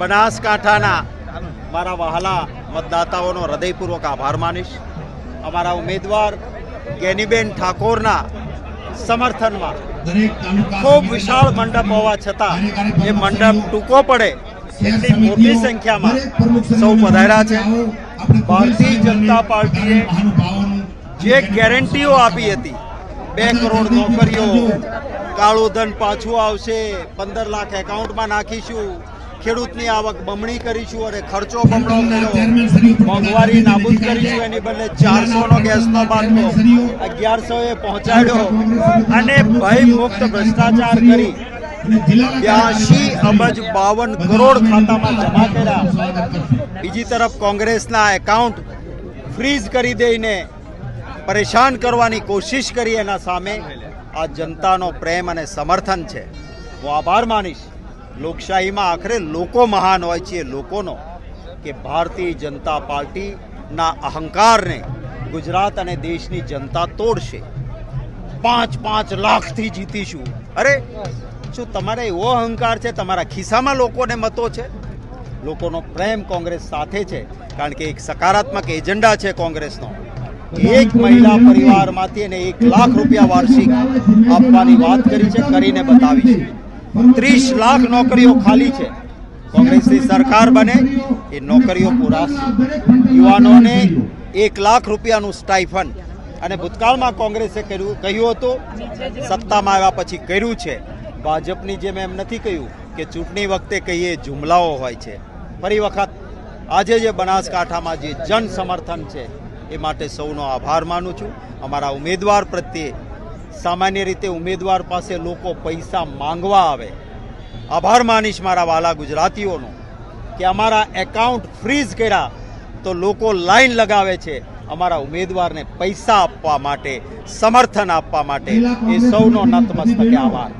બનાસકાંઠાના મારા વહાલા મતદાતાઓનો હૃદયપૂર્વક આભાર માનીશ. અમારા ઉમેદવાર ગેનીબેન ઠાકોરના સમર્થનમાં ખૂબ વિશાળ મંડપ હોવા છતાં એ મંડપ ટૂંકો પડે એટલી મોટી સંખ્યામાં સૌ પધાર્યા છે. ભારતીય જનતા પાર્ટીએ જે ગેરંટીઓ આપી હતી બે કરોડ નોકરીઓ કાળું ધન પાછું આવશે. પંદર લાખ એકાઉન્ટમાં નાખીશું. ખેડૂતની આવક બમણી કરીશું અને ખર્ચો બમણો કર્યો. મોંઘવારી નાબૂદ કરીશું એની બદલે ચારસો નો ગેસનો બાટલો અગિયારસો એ પહોંચાડ્યો. અને ભય મુક્ત ભ્રષ્ટાચાર કરી બ્યાસી અબજ બાવન કરોડ ખાતામાં જમા કર્યા. બીજી તરફ કોંગ્રેસના એકાઉન્ટ ફ્રીઝ કરી દઈને પરેશાન કરવાની કોશિશ કરી એના સામે. આ જનતાનો પ્રેમ અને સમર્થન છે. હું આભાર માનીશ. લોકશાહીમાં આખરે લોકો મહાન હોય છે લોકોનો કે ભારતીય જનતા પાર્ટીના અહંકારને ગુજરાત અને દેશની જનતા તોડશે. પાંચ પાંચ લાખથી જીતીશું. અરે, શું તમારે એવો અહંકાર છે? તમારા ખિસ્સામાં લોકોને મતો છે? લોકોનો પ્રેમ કોંગ્રેસ સાથે છે. કારણ કે એક સકારાત્મક એજન્ડા છે કોંગ્રેસનો. એક મહિલા પરિવારમાંથી એને એક લાખ રૂપિયા વાર્ષિક આપવાની વાત કરી છે, કરીને બતાવી છે. ત્રીસ લાખ નોકરીઓ ખાલી છે. કોંગ્રેસની સરકાર બને, એ નોકરીઓ પૂરાશે યુવાનોને એક લાખ રૂપિયાનું સ્ટાઇફન અને ભૂતકાળમાં કોંગ્રેસે કર્યું, કહ્યું હતું, સત્તામાં આવ્યા પછી કર્યું છે. ભાજપની જેમ એમ નથી કહ્યું કે ચૂંટણી વખતે કહીએ જુમલાઓ હોય છે. ફરી વખત આજે જે બનાસકાંઠામાં જે જન સમર્થન છે એ માટે સૌનો આભાર માનું છું. અમારા ઉમેદવાર પ્રત્યે સામાન્ય રીતે ઉમેદવાર પાસે લોકો પૈસા માંગવા આવે. આભાર માનીશ મારા વાલા ગુજરાતીઓનો કે અમારા એકાઉન્ટ ફ્રીઝ કર્યા તો લોકો લાઈન લગાવે છે અમારા ઉમેદવારને પૈસા આપવા માટે સમર્થન આપવા માટે. એ સૌનો નતમસ્તકે આભાર.